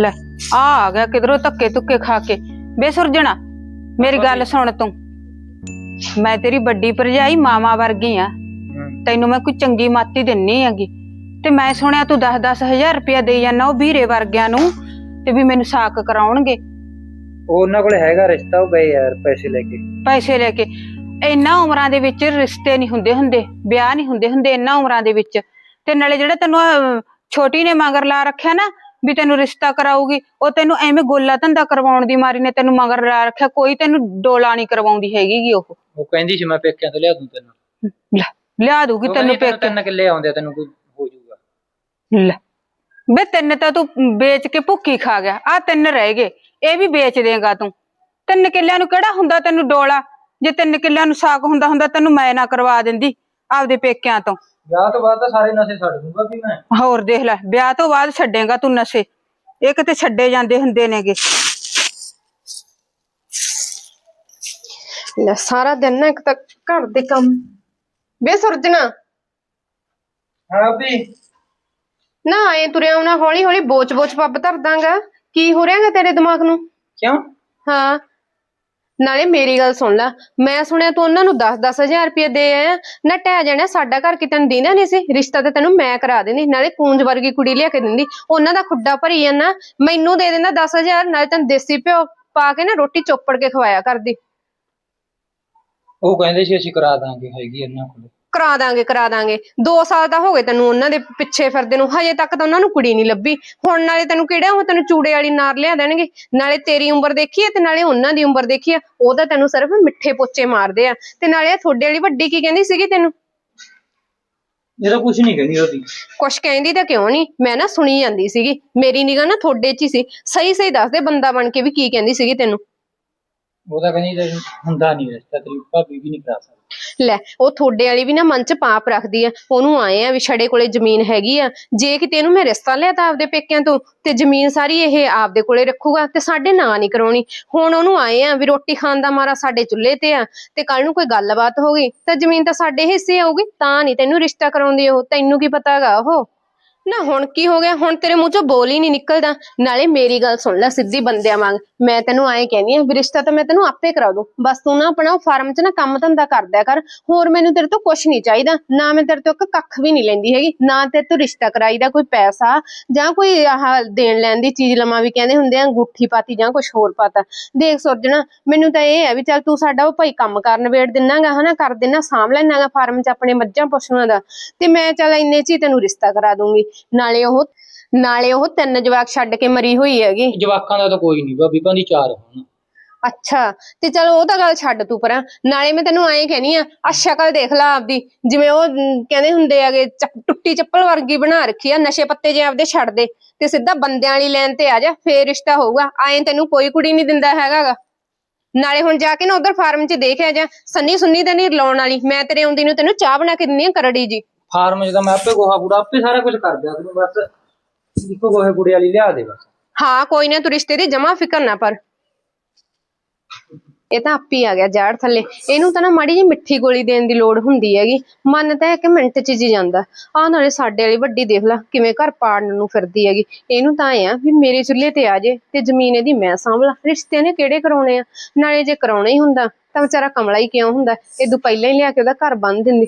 ਲੈ ਆ ਆ ਗਿਆ ਕਿਧਰੋਂ ਧੱਕੇ ਤੁੱਕੇ ਖਾ ਕੇ। ਬੇਸੁਰਜਣਾ ਮੇਰੀ ਗੱਲ ਸੁਣ ਤੂੰ। ਮੈਂ ਤੇਰੀ ਵੱਡੀ ਭਰਜਾਈ ਮਾਮਾ ਵਰਗੀ ਆ। ਤੈਨੂੰ ਮੈਂ ਕੋਈ ਚੰਗੀ ਮਾਤੀ ਦਿੰਨੀ ਹੈਗੀ। ਤੇ ਮੈਂ ਸੁਣਿਆ ਤੂੰ 10-10 ਹਜ਼ਾਰ ਰੁਪਇਆ ਦੇਈ ਜਾਂਦਾ ਉਹ ਵੀਰੇ ਵਰਗਿਆਂ ਨੂੰ ਤੇ ਵੀ ਮੈਨੂੰ ਸਾਕ ਕਰਾਉਣਗੇ। ਉਹ ਉਹਨਾਂ ਕੋਲ ਹੈਗਾ ਰਿਸ਼ਤਾ ਉਹ ਗਏ ਯਾਰ ਪੈਸੇ ਲੈ ਕੇ। ਪੈਸੇ ਲੈ ਕੇ। ਇੰਨਾ ਉਮਰਾਂ ਦੇ ਵਿੱਚ ਰਿਸ਼ਤੇ ਨਹੀਂ ਹੁੰਦੇ ਹੁੰਦੇ ਵਿਆਹ ਨਹੀਂ ਹੁੰਦੇ ਹੁੰਦੇ ਇੰਨਾ ਉਮਰਾਂ ਦੇ ਵਿੱਚ। ਤੇ ਨਾਲੇ ਜਿਹੜਾ ਤੈਨੂੰ ਛੋਟੀ ਨੇ ਮਗਰ ਲਾ ਰੱਖਿਆ ਨਾ ਵੀ ਤੈਨੂੰ ਰਿਸ਼ਤਾ ਕਰਾਊਗੀ ਉਹ ਤੈਨੂੰ ਐਵੇਂ ਗੋਲਾ ਧੰਦਾ ਕਰਵਾਉਣ ਦੀ ਮਾਰੀ ਨੇ ਤੈਨੂੰ ਮਗਰ ਲਾ ਰੱਖਿਆ ਕੋਈ ਤੈਨੂੰ ਡੋਲਾ ਨਹੀਂ ਕਰਵਾਉਂਦੀ ਹੈਗੀਗੀ ਉਹ। ਉਹ ਕਹਿੰਦੀ ਸੀ ਮੈਂ ਪੇਕਿਆਂ ਤੋਂ ਲਿਆ ਦੂੰ ਤੈਨੂੰ। ਲੈ, ਲਿਆ ਦੂਗੀ ਉਹ ਤੈਨੂੰ ਕਹਿੰਦੀ ਪੇਕੇ ਤਿੰਨ ਕਿੱਲੇ ਆਉਂਦੇ ਆ, ਤੈਨੂੰ ਕੋਈ ਹੋ ਜਾਊਗਾ। ਲੈ ਬੇ ਤਿੰਨ ਤਾਂ ਤੂੰ ਵੇਚ ਕੇ ਭੁੱਖੀ ਖਾ ਗਿਆ ਆ ਤਿੰਨ ਰਹਿ ਗਏ ਇਹ ਵੀ ਵੇਚ ਦੇਗਾ ਤੂੰ। ਤਿੰਨ ਕਿੱਲਿਆਂ ਨੂੰ ਕਿਹੜਾ ਹੁੰਦਾ ਤੈਨੂੰ ਡੋਲਾ? ਜੇ ਤਿੰਨ ਕਿੱਲਿਆਂ ਨੂੰ ਸਾਕ ਹੁੰਦਾ ਹੁੰਦਾ ਤੈਨੂੰ ਮੈਂ ਨਾ ਕਰਵਾ ਦਿੰਦੀ ਆਪਦੇ ਪੇਕਿਆਂ ਤੋਂ। ਵਿਆਹ ਤੋਂ ਬਾਅਦ ਤਾਂ ਸਾਰੇ ਨਸ਼ੇ ਛੱਡ ਦੂੰਗਾ ਵੀ ਮੈਂ। ਹੋਰ ਦੇਖ ਲੈ ਵਿਆਹ ਤੋਂ ਬਾਅਦ ਛੱਡੇਗਾ ਤੂੰ ਨਸ਼ੇ। ਇਹ ਕਿਤੇ ਛੱਡੇ ਜਾਂਦੇ ਹੁੰਦੇ ਨੇਗੇ। ਲੈ ਸਾਰਾ ਦਿਨ ਨਾ ਇੱਕ ਤਾਂ ਘਰ ਦੇ ਕੰਮ। ਵੇ ਸੁਰਜਣਾ। ਹਾਂ ਵੀ ਨਾ ਐ ਤੁਰਿਆ ਆਉਣਾ ਹੌਲੀ ਹੌਲੀ ਬੋਚ ਬੋਚ ਪੱਬ ਧਰ ਦਾਂਗਾ ਕੀ ਹੋ ਰਿਹਾਗਾ ਤੇਰੇ ਦਿਮਾਗ ਨੂੰ? ਕਿਉਂ? ਹਾਂ। ਨਾਲੇ ਮੇਰੀ ਗੱਲ ਸੁਣ ਲੈ, ਮੈਂ ਸੁਣਿਆ ਤੂੰ ਉਹਨਾਂ ਨੂੰ 10-10 ਰੁਪਏ ਦੇ ਆਇਆ, ਨਾ ਟਹਿ ਜਾਣਾ, ਸਾਡਾ ਘਰ ਕਿਤੇ ਨੂੰ ਦੀਨਾ ਨਹੀਂ ਸੀ, ਰਿਸ਼ਤਾ ਤੇ ਤੈਨੂੰ ਮੈਂ ਕਰਾ ਦੇਣੀ, ਨਾਲੇ ਕੂੰਜ ਵਰਗੀ ਕੁੜੀ ਲਿਆ ਕੇ ਦਿੰਦੀ, ਉਹਨਾਂ ਦਾ ਖੁੱਡਾ ਭਰੀ ਜਾਂਦਾ, ਮੈਨੂੰ ਦੇ ਦਿੰਦਾ 10000 ਨਾਲੇ ਤੈਨੂੰ ਦੇਸੀ ਪਿਓ ਪਾ ਕੇ ਨਾ ਰੋਟੀ ਚੋਪੜ ਕੇ ਖਵਾਇਆ ਕਰਦੀ। ਉਹ ਕਹਿੰਦੇ ਸੀ ਅਸੀਂ ਕਰਾ ਦਾਂਗੇ, ਹੈਗੀ ਇਹਨਾਂ ਕੋਲ। ਕਰਾ ਦਾਂਗੇ ਕਰਾ ਦਾਂਗੇ। 2 ਸਾਲ ਤਾਂ ਹੋ ਗਏ ਤੈਨੂੰ ਉਹਨਾਂ ਦੇ ਪਿੱਛੇ ਫਿਰਦੇ ਨੂੰ ਹਜੇ ਤੱਕ ਤਾਂ ਉਹਨਾਂ ਨੂੰ ਕੁੜੀ ਨਹੀਂ ਲੱਭੀ। ਹੁਣ ਨਾਲੇ ਤੈਨੂੰ ਕਿਹੜਾ ਉਹ ਤੈਨੂੰ ਚੂੜੇ ਵਾਲੀ ਨਾਰ ਲਿਆ ਦੇਣਗੇ? ਨਾਲੇ ਤੇਰੀ ਉਮਰ ਦੇਖੀ ਐ ਤੇ ਨਾਲੇ ਉਹਨਾਂ ਦੀ ਉਮਰ ਦੇਖੀ ਐ ਉਹ ਤਾਂ ਤੈਨੂੰ ਸਿਰਫ ਮਿੱਠੇ ਪੋਚੇ ਮਾਰਦੇ ਆ। ਤੇ ਨਾਲੇ ਤੁਹਾਡੇ ਵਾਲੀ ਵੱਡੀ ਕੀ ਕਹਿੰਦੀ ਸੀਗੀ ਤੈਨੂੰ? ਇਹ ਤਾਂ ਕੁਝ ਨਹੀਂ ਕਹਿੰਦੀ ਉਹਦੀ। ਕੁਛ ਕਹਿੰਦੀ ਤਾਂ ਕਿਉਂ ਨਹੀਂ? ਮੈਂ ਨਾ ਸੁਣੀ ਜਾਂਦੀ ਸੀਗੀ। ਮੇਰੀ ਨਿਗਾਹ ਨਾ ਤੁਹਾਡੇ 'ਚ ਹੀ ਸੀ। ਸਹੀ ਸਹੀ ਦੱਸ ਦੇ ਬੰਦਾ ਬਣ ਕੇ ਵੀ ਕੀ ਕਹਿੰਦੀ ਸੀਗੀ ਤੈਨੂੰ। ਉਹ ਕਹਿੰਦੀ ਤੈਨੂੰ ਹੁੰਦਾ ਨਹੀਂ ਰਿਸ਼ਤਾ ਤੇਰੀ ਭਾਬੀ ਵੀ ਨਹੀਂ ਕਰਾ ਸਕਦੀ। ਲੈ, ਉਹ ਤੁਹਾਡੇ ਵਾਲੀ ਵੀ ਨਾ ਮਨ ਚ ਪਾਪ ਰੱਖਦੀ ਆ, ਉਹਨੂੰ ਆਏ ਆ ਵੀ ਛੜੇ ਕੋਲੇ ਜ਼ਮੀਨ ਹੈਗੀ ਆ, ਜੇ ਕਿਤੇ ਇਹਨੂੰ ਮੈਂ ਰਿਸ਼ਤਾ ਲਿਆ ਤਾਂ ਆਪਦੇ ਪੇਕਿਆਂ ਤੋਂ, ਤੇ ਜ਼ਮੀਨ ਸਾਰੀ ਇਹ ਆਪਦੇ ਕੋਲੇ ਰੱਖੂਗਾ, ਤੇ ਸਾਡੇ ਨਾਂ ਨਹੀਂ ਕਰਾਉਣੀ। ਹੁਣ ਉਹਨੂੰ ਆਏ ਆ ਵੀ ਰੋਟੀ ਖਾਣ ਦਾ ਮਾਰਾ ਸਾਡੇ ਚੁੱਲ੍ਹੇ ਤੇ ਆ, ਤੇ ਕੱਲ ਨੂੰ ਕੋਈ ਗੱਲਬਾਤ ਹੋ ਗਈ, ਤਾਂ ਜ਼ਮੀਨ ਤਾਂ ਸਾਡੇ ਹਿੱਸੇ ਆਊਗੀ ਤਾਂ ਨਹੀਂ ਤੈਨੂੰ ਰਿਸ਼ਤਾ ਕਰਾਉਂਦੀ ਉਹ, ਤੈਨੂੰ ਕੀ ਪਤਾਗਾ ਉਹ? ਨਾ ਹੁਣ ਕੀ ਹੋ ਗਿਆ? ਹੁਣ ਤੇਰੇ ਮੂੰਹ ਚੋਂ ਬੋਲ ਹੀ ਨਹੀਂ ਨਿਕਲਦਾ। ਨਾਲੇ ਮੇਰੀ ਗੱਲ ਸੁਣ ਲੈ ਸਿੱਧੀ ਬੰਦਿਆਂ ਵਾਂਗ। ਮੈਂ ਤੈਨੂੰ ਐਂ ਕਹਿੰਦੀ ਆ ਵੀ ਰਿਸ਼ਤਾ ਤਾਂ ਮੈਂ ਤੈਨੂੰ ਆਪੇ ਕਰਾ ਦੂੰ। ਬਸ ਤੂੰ ਨਾ ਆਪਣਾ ਫਾਰਮ 'ਚ ਨਾ ਕੰਮ ਧੰਦਾ ਕਰਦਿਆ ਕਰ। ਹੋਰ ਮੈਨੂੰ ਤੇਰੇ ਤੋਂ ਕੁਝ ਨਹੀਂ ਚਾਹੀਦਾ। ਨਾ ਮੈਂ ਤੇਰੇ ਤੋਂ ਇੱਕ ਕੱਖ ਵੀ ਨਹੀਂ ਲੈਂਦੀ ਹੈਗੀ। ਨਾ ਤੇਰੇ ਤੋਂ ਰਿਸ਼ਤਾ ਕਰਾਈਦਾ ਕੋਈ ਪੈਸਾ ਜਾਂ ਕੋਈ ਆਹ ਦੇਣ ਲੈਣ ਦੀ ਚੀਜ਼ ਲਵਾਂ ਵੀ ਕਹਿੰਦੇ ਹੁੰਦੇ ਆ, ਅੰਗੂਠੀ ਪਾਤੀ ਜਾਂ ਕੁਝ ਹੋਰ ਪਾਤਾ। ਦੇਖ ਸੁਰਜਣਾ, ਮੈਨੂੰ ਤਾਂ ਇਹ ਹੈ ਵੀ ਚੱਲ ਤੂੰ ਸਾਡਾ ਉਹ ਭਾਈ ਕੰਮ ਕਰਨ ਵੇੜ ਦਿਨਾਗਾ, ਹਨਾ? ਕਰ ਦੇਣਾ ਸਾਂਭ ਲੈਣਾਗਾ ਫਾਰਮ 'ਚ ਆਪਣੇ ਮੱਝਾਂ, ਪਸ਼ੂਆਂ ਦਾ। ਤੇ ਮੈਂ ਚੱਲ ਇੰਨੇ 'ਚ ਹੀ ਤੈਨੂੰ ਰਿਸ਼ਤਾ ਕਰਾ ਦੂੰਗੀ। ਨਾਲੇ ਉਹ ਨਾਲੇ ਉਹ ਤਿੰਨ ਜਵਾਕ ਛੱਡ ਕੇ ਮਰੀ ਹੋਈ ਹੈਗੀ। ਜਵਾਕਾਂ ਦਾ ਤਾਂ ਕੋਈ ਨਹੀਂ ਭਾਬੀ ਭਾਂਦੀ ਚਾਰ ਹੋਣ। ਅੱਛਾ ਤੇ ਚਲੋ ਉਹ ਤਾਂ ਗੱਲ ਛੱਡ ਤੂੰ ਪਰਾਂ। ਨਾਲੇ ਮੈਂ ਤੈਨੂੰ ਐਂ ਕਹਿਨੀ ਆ ਆ ਸ਼ਕਲ ਦੇਖ ਲੈ ਆਪਦੀ। ਜਿਵੇਂ ਉਹ ਅਮ, ਕਹਿੰਦੇ ਹੁੰਦੇ ਆਗੇ ਟੁੱਟੀ ਚੱਪਲ ਵਰਗੀ ਬਣਾ ਰੱਖੀ ਆ ਨਸ਼ੇ ਪੱਤੇ ਜੇ ਆਪਦੇ ਛੱਡ ਦੇ। ਤੇ ਸਿੱਧਾ ਬੰਦਿਆਂ ਵਾਲੀ ਲਾਈਨ ਤੇ ਆ ਜਾ ਫੇਰ ਰਿਸ਼ਤਾ ਹੋਊਗਾ। ਐਂ ਤੈਨੂੰ ਕੋਈ ਕੁੜੀ ਨਹੀਂ ਦਿੰਦਾ ਹੈਗਾਗਾ। ਨਾਲੇ ਹੁਣ ਜਾ ਕੇ ਨਾ ਉਧਰ ਫਾਰਮ 'ਚ ਦੇਖਿਆ ਜਾ ਸੰਨੀ ਸੁੰਨੀ ਤਾਂ ਨਹੀਂ ਲਾਉਣ ਵਾਲੀ। ਮੈਂ ਤੇਰੇ ਆਉਂਦੀ ਨੂੰ ਤੈਨੂੰ ਚਾਹ ਬਣਾ ਕੇ ਦਿੰਨੀ ਆ ਕਰੜੀ ਜੀ। ਫਾਰਮ 'ਚ ਮੈਂ ਆਪੇ ਗੋਹਾ ਕੂੜਾ ਆਪੇ ਸਾਰਾ ਕੁਝ ਕਰ ਦਿਆ ਤੈਨੂੰ, ਬਸ ਇੱਕੋ ਗੋਹੇ ਕੂੜੇ ਵਾਲੀ ਲਿਆ ਦੇ ਬਸ। ਹਾਂ, ਕੋਈ ਨਾ, ਤੂੰ ਰਿਸ਼ਤੇ ਦੀ ਜਮਾ ਫਿਕਰ ਨਾ ਪਰ ਇਹ ਤਾਂ ਆਪੀ ਆ ਗਿਆ ਜਾੜ ਥੱਲੇ। ਇਹਨੂੰ ਤਾਂ ਨਾ ਮਾੜੀ ਜਿਹੀ ਮਿੱਠੀ ਗੋਲੀ ਦੇਣ ਦੀ ਲੋੜ ਹੁੰਦੀ ਹੈਗੀ। ਮਨ ਤਾਂ ਇੱਕ ਮਿੰਟ ਚ ਜੀ ਜਾਂਦਾ। ਆਹ ਨਾਲੇ ਸਾਡੇ ਵਾਲੀ ਵੱਡੀ ਦੇਖ ਲੈ, ਕਿਵੇਂ ਘਰ ਪਾੜਨ ਨੂੰ ਫਿਰਦੀ ਹੈਗੀ। ਇਹਨੂੰ ਤਾਂ ਐ ਆ ਵੀ ਮੇਰੇ ਚੁੱਲ੍ਹੇ ਤੇ ਆ ਜੇ ਤੇ ਜ਼ਮੀਨ ਇਹਦੀ ਮੈਂ ਸਾਂਭ ਲਾਂ ਰਿਸ਼ਤੇ ਨੇ ਕਿਹੜੇ ਕਰਾਉਣੇ ਆ? ਨਾਲੇ ਜੇ ਕਰਾਉਣਾ ਹੀ ਹੁੰਦਾ, ਤਾਂ ਵਿਚਾਰਾ ਕਮਲਾ ਹੀ ਕਿਉਂ ਹੁੰਦਾ? ਇਹ ਦੂ ਪਹਿਲਾਂ ਹੀ ਲਿਆ ਕੇ ਉਹਦਾ ਘਰ ਬੰਨ ਦਿੰਦੀ।